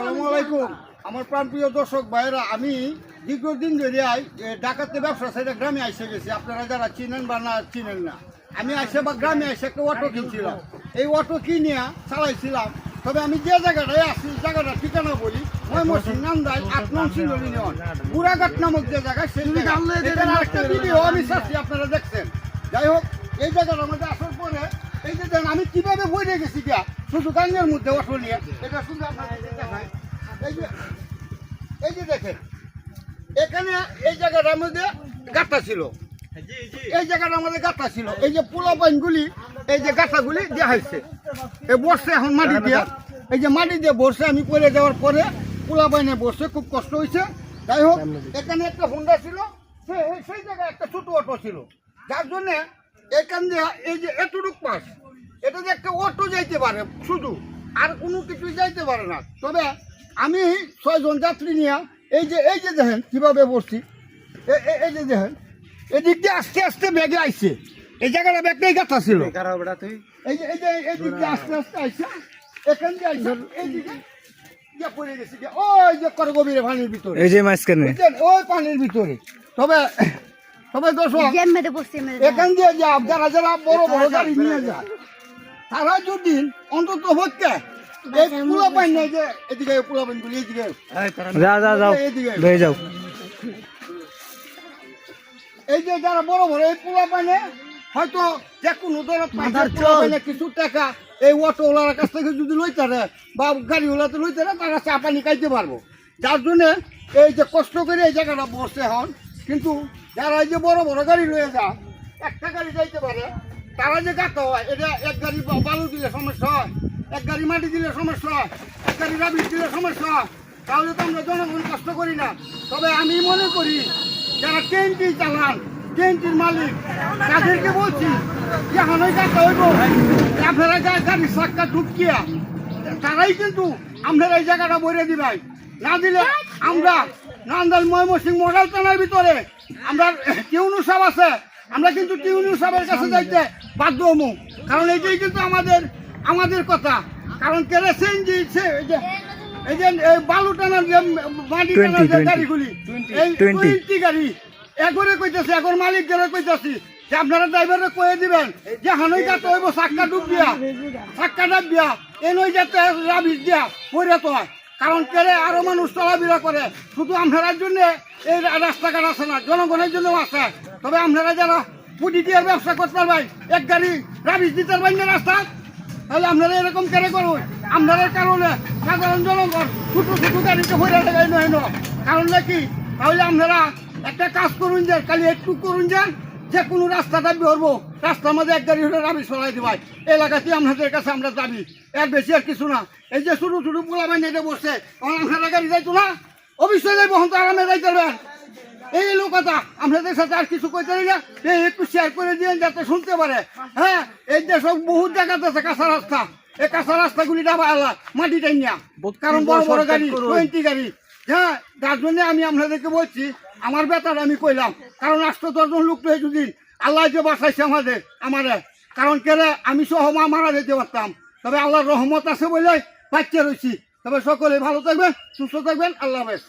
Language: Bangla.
আসসালামু আলাইকুম। আমার প্রাণপ্রিয় দর্শক ভাইয়েরা আমি দীর্ঘদিন ধরে ডাকাতে ব্যবসা সেটা গ্রামে এসে গেছি। আপনারা যারা চিনেন বা না চিনেন না আমি এসে বা গ্রামে এসে একটা অটো কিনছিলাম। এই অটো কিনিয়া চালাইছিলাম। তবে আমি যে জায়গাটায় আসি জায়গাটা ঠিকানা বলি ময়মনসিং নান্দাই আট নং সিঙ্গল ইউনিয়ন বুড়াঘাট নামক যে জায়গা সেই একটা ভিডিও আমি চাচ্ছি আপনারা দেখছেন। যাই হোক এই জায়গাটার মধ্যে আসার পরে এই যে আমি কীভাবে বইরে গেছি গিয়া? শুধু গাঙ্গের মধ্যে এটা দেখায় এই যে এখানে এই জায়গাটার মধ্যে এই ছিল। এই যে এই যে দেওয়া হয়েছে। এই এখন মাটি দিয়ে। এই যে মাটি দিয়ে বসছে, আমি পরে দেওয়ার পরে পোলা পাইনে বসছে, খুব কষ্ট হয়েছে যাই হোক, এখানে একটা হুন্ডা ছিল সেই জায়গায় একটা ছোট অটো ছিল। যার জন্যে এখান দিয়ে এই যে এতটুক পাস এটা যে একটা অটো যাইতে পারে শুধু। আর কোনো কিছু যাইতে পারে না। তবে আমি ছয়জন যাত্রী নিয়ে এই যে এই যে দেখেন কীভাবে বসছি এই যে দেখেন এদিক দিয়ে আস্তে আস্তে ব্যাগে আইছে। এই জায়গাটা ব্যাগটাই গাথা ছিল। এই যে এই যে এই দিক দিয়ে আস্তে আস্তে আইছে। এখান দিয়ে আইছে। এই দিকে পড়ে গেছে ওই যে করগভীরে পানির ভিতরে। এই যে মাঝখানে। ওই পানির ভিতরে। তবে তবে দর্শক এখান দিয়ে যা যারা যারা বড় বড় গাড়ি নিয়ে যায়। তারা যদি অন্তত হচ্ছে এই পুলা পাইন নাই যে এদিকে পুলা পাইন গুলি এদিকে। যা যা যাও যাও এই যে যারা বড় বড় এই পোলা পাইনে হয়তো যে কোনো ধরনের পাইছে পোলা পাইনে কিছু টাকা এই অটোওয়ালার কাছ থেকে যদি লইতে পারে বা গাড়িওয়ালাতে লইতে পারে তারা চা পানি খাইতে পারব। যার জন্য এই যে কষ্ট করে এই জায়গাটা বসছে হন কিন্তু যারা এই যে বড় বড় গাড়ি লয়ে যা একটা গাড়ি যাইতে পারে তারা যে গাতে হয় এটা এক গাড়ি বালু দিলে সমস্যা হয়, এক গাড়ি মাটি দিলে সমস্যা হয়, এক গাড়ি রাবিশ দিলে সমস্যা হয়। তাহলে তো আমরা জনগণ কষ্ট করি না। তবে আমি মনে করি, যারা ট্রেনটি চালান, ট্রেনটির মালিক, তাদেরকে বলছি, যে হানই গাতে হইব। আপনারা গা- গাড়ির চাক্কা ঢুকিয়া, তারাই কিন্তু আপনারা এই জায়গাটা বইরে দিবাই না দিলে আমরা নান্দাল ময়মনসিং মডেল থানার ভিতরে, আমরা টিউনু সাহেব আছে আমরা কিন্তু টিউনু সাহেবের কাছে যাইতে বাধ্য হমু। কারণ এটাই কিন্তু আমাদের আমাদের কথা। কারণ কেরোসিন যে এই যে এই যে এই বালু টানার যে মাটি টানার যে 20, গাড়িগুলি এই টোয়েন্টি গাড়ি একরে কইতেছে এখন মালিক যারা কইতেছি যে আপনারা ড্রাইভারে কয়ে দিবেন যে হানই যাতে হইব চাক্কা ডুব দিয়া চাক্কা ডাব দিয়া এনই যাতে রাবিশ দিয়া পরে তো হয় কারণ কেড়ে আরও মানুষ চলাফেরা করে শুধু আপনার জন্য এই রাস্তাঘাট আছে না জনগণের জন্য আছে। তবে আপনারা যারা পুটি দিয়ে ব্যবসা করতে পারবেন, এক গাড়ি রাবিশ দিতে পারবেন না রাস্তা, তাহলে আপনারা এরকম কেন করুন আপনাদের কারণে সাধারণ জনগণ ছোট ছোট গাড়িতে হয়ে লাগাই নয় কারণ নাকি, তাহলে আপনারা একটা কাজ করুন যে, খালি একটু করুন যে যে কোনো রাস্তাটা বেরবো রাস্তার মধ্যে এক গাড়ি হলে আমি সরাই দিবাই এলাকাতে আপনাদের কাছে আমরা দাবি, এর বেশি আর কিছু না। এই যে ছোট ছোট পোলা বাই নেটে বসছে তখন আপনারা গাড়ি যাইতো না? অবশ্যই যাইব হন তো আরামে যাইতে পারবেন। এই লোক কথা আপনাদের সাথে আর কিছু কইতে না। এই একটু শেয়ার করে দিয়ে যাতে শুনতে পারে। হ্যাঁ এই যে সব বহুত জায়গাতে আছে কাঁচা রাস্তা। এই কাঁচা রাস্তাগুলি ডাবা আলা মাটি টাই নিয়া কারণ বড় বড় গাড়ি টোয়েন্টি গাড়ি। হ্যাঁ যার জন্য আমি আপনাদেরকে বলছি আমার বেতার আমি কইলাম কারণ আষ্ট দশজন লোক তো এই দুদিন আল্লাহ যে বাঁচাইছে আমাদের আমারে। কারণ কেন আমি সহ মা মারা যেতে পারতাম। তবে আল্লাহর রহমত আছে বলে বাচ্চা রয়েছি তবে সকলে ভালো থাকবেন সুস্থ থাকবেন আল্লাহ হাফেজ।